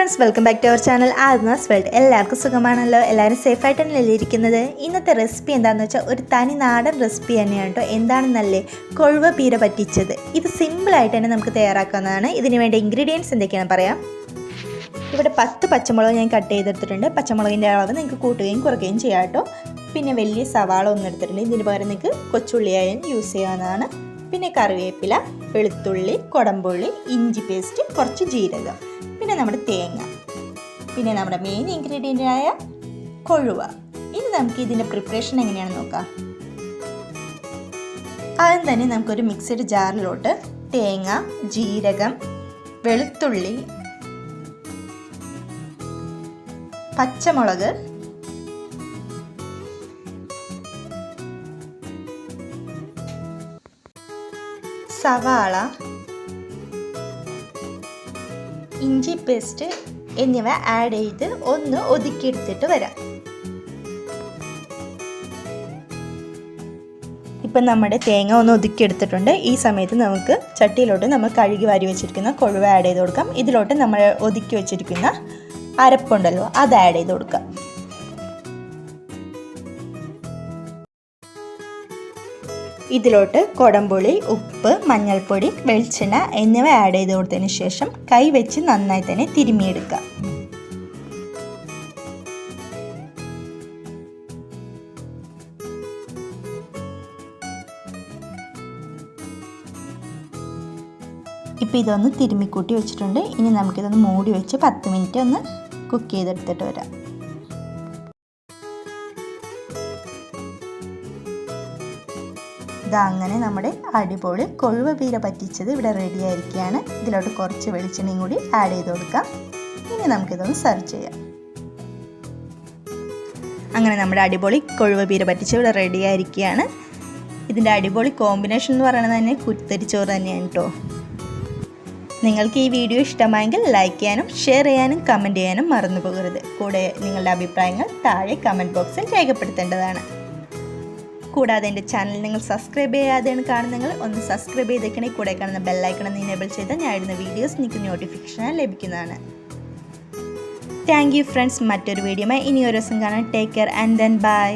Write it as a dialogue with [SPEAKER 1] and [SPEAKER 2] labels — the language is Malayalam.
[SPEAKER 1] Friends welcome back to our channel Adnas world എല്ലാവർക്കും സുഖമാണല്ലോ? എല്ലാവരും സേഫായിട്ട് തന്നെ ഇരിക്കുന്നത്? ഇന്നത്തെ റെസിപ്പി എന്താണെന്ന് വെച്ചാൽ ഒരു തനി നാടൻ റെസിപ്പി തന്നെയാണ് കേട്ടോ. എന്താണെന്നല്ലേ? കൊഴുവ പീര പറ്റിച്ചത്. ഇത് സിമ്പിളായിട്ട് തന്നെ നമുക്ക് തയ്യാറാക്കാവുന്നതാണ്. ഇതിന് വേണ്ട ഇൻഗ്രീഡിയൻസ് എന്തൊക്കെയാണ് പറയാം. ഇവിടെ പത്ത് പച്ചമുളക് ഞാൻ കട്ട് ചെയ്തെടുത്തിട്ടുണ്ട്. പച്ചമുളകിന്റെ അളവ് നിങ്ങൾക്ക് കൂട്ടുകയും കുറയ്ക്കുകയും ചെയ്യാം കേട്ടോ. പിന്നെ വലിയ സവാള ഒന്നും എടുത്തിട്ടുണ്ട്. ഇതിന് പകരം നിങ്ങൾക്ക് കൊച്ചുള്ളിയായും യൂസ് ചെയ്യാവുന്നതാണ്. പിന്നെ കറിവേപ്പില വെളുത്തുള്ളി കൊടമ്പുള്ളി ഇഞ്ചി പേസ്റ്റ് കുറച്ച് ജീരകം. പിന്നെ നമ്മുടെ തേങ്ങ. പിന്നെ നമ്മുടെ മെയിൻ ഇൻഗ്രീഡിയന്റായ കൊഴുവ. ഇനി നമുക്ക് ഇതിന്റെ പ്രിപ്പറേഷൻ എങ്ങനെയാണെന്ന് നോക്കാം. ആദ്യം തന്നെ നമുക്കൊരു മിക്സഡ് ജാറിലോട്ട് തേങ്ങ ജീരകം വെളുത്തുള്ളി പച്ചമുളക് സവാള ഇഞ്ചി പേസ്റ്റ് എന്നിവ ആഡ് ചെയ്ത് ഒന്ന് ഒതുക്കിയെടുത്തിട്ട് വരാം. ഇപ്പം നമ്മുടെ തേങ്ങ ഒന്ന് ഒതുക്കിയെടുത്തിട്ടുണ്ട്. ഈ സമയത്ത് നമുക്ക് ചട്ടിയിലോട്ട് നമ്മൾ കഴുകി വാരി വെച്ചിരിക്കുന്ന കൊഴുവ ആഡ് ചെയ്ത് കൊടുക്കാം. ഇതിലോട്ട് നമ്മൾ ഒതുക്കി വെച്ചിരിക്കുന്ന അരപ്പുണ്ടല്ലോ അത് ആഡ് ചെയ്ത് കൊടുക്കാം. ഇതിലോട്ട് കൊടംപുളി ഉപ്പ് മഞ്ഞൾപ്പൊടി വെളിച്ചെണ്ണ എന്നിവ ആഡ് ചെയ്ത് കൊടുത്തതിന് ശേഷം കൈ വെച്ച് നന്നായി തന്നെ തിരുമിയെടുക്കുക ഇപ്പോൾ ഇതൊന്ന് തിരുമ്മിക്കൂട്ടി വെച്ചിട്ടുണ്ട്. ഇനി നമുക്കിതൊന്ന് മൂടി വെച്ച് പത്ത് മിനിറ്റ് ഒന്ന് കുക്ക് ചെയ്തെടുത്തിട്ട് വരാം. ഇതാ അങ്ങനെ നമ്മുടെ അടിപൊളി കൊഴുവ പീര പറ്റിച്ചത് ഇവിടെ റെഡി ആയിരിക്കുകയാണ്. ഇതിലോട്ട് കുറച്ച് വെളിച്ചെണ്ണയും കൂടി ആഡ് ചെയ്ത് കൊടുക്കാം. ഇനി നമുക്കിതൊന്ന് സെർവ് ചെയ്യാം. അങ്ങനെ നമ്മുടെ അടിപൊളി കൊഴുവ പീര പറ്റിച്ച് ഇവിടെ റെഡി ആയിരിക്കുകയാണ്. ഇതിന്റെ അടിപൊളി കോമ്പിനേഷൻ എന്ന് പറയുന്നത് തന്നെ കുത്തരിച്ചോറ് തന്നെയാണ് കേട്ടോ നിങ്ങൾക്ക് ഈ വീഡിയോ ഇഷ്ടമായെങ്കിൽ ലൈക്ക് ചെയ്യാനും ഷെയർ ചെയ്യാനും കമന്റ് ചെയ്യാനും മറന്നു പോകരുത്. കൂടെ നിങ്ങളുടെ അഭിപ്രായങ്ങൾ താഴെ കമന്റ് ബോക്സിൽ രേഖപ്പെടുത്തേണ്ടതാണ്. കൂടാതെ എന്റെ ചാനൽ നിങ്ങൾ സബ്സ്ക്രൈബ് ചെയ്യാതെയാണ് കാണുന്നെങ്കിൽ ഒന്ന് സബ്സ്ക്രൈബ് ചെയ്തേക്കണേ. കൂടെ കാണുന്ന ബെല്ലൈക്കൺ ഒന്ന് ഇനേബിൾ ചെയ്താൽ ഞാൻ ഇടുന്ന വീഡിയോസ് നിങ്ങൾക്ക് നോട്ടിഫിക്കേഷൻ ലഭിക്കുന്നതാണ്. താങ്ക് യു ഫ്രണ്ട്സ് മറ്റൊരു വീഡിയോമായി ഇനി ഒരു ദിവസം കാണാം. Take care and then bye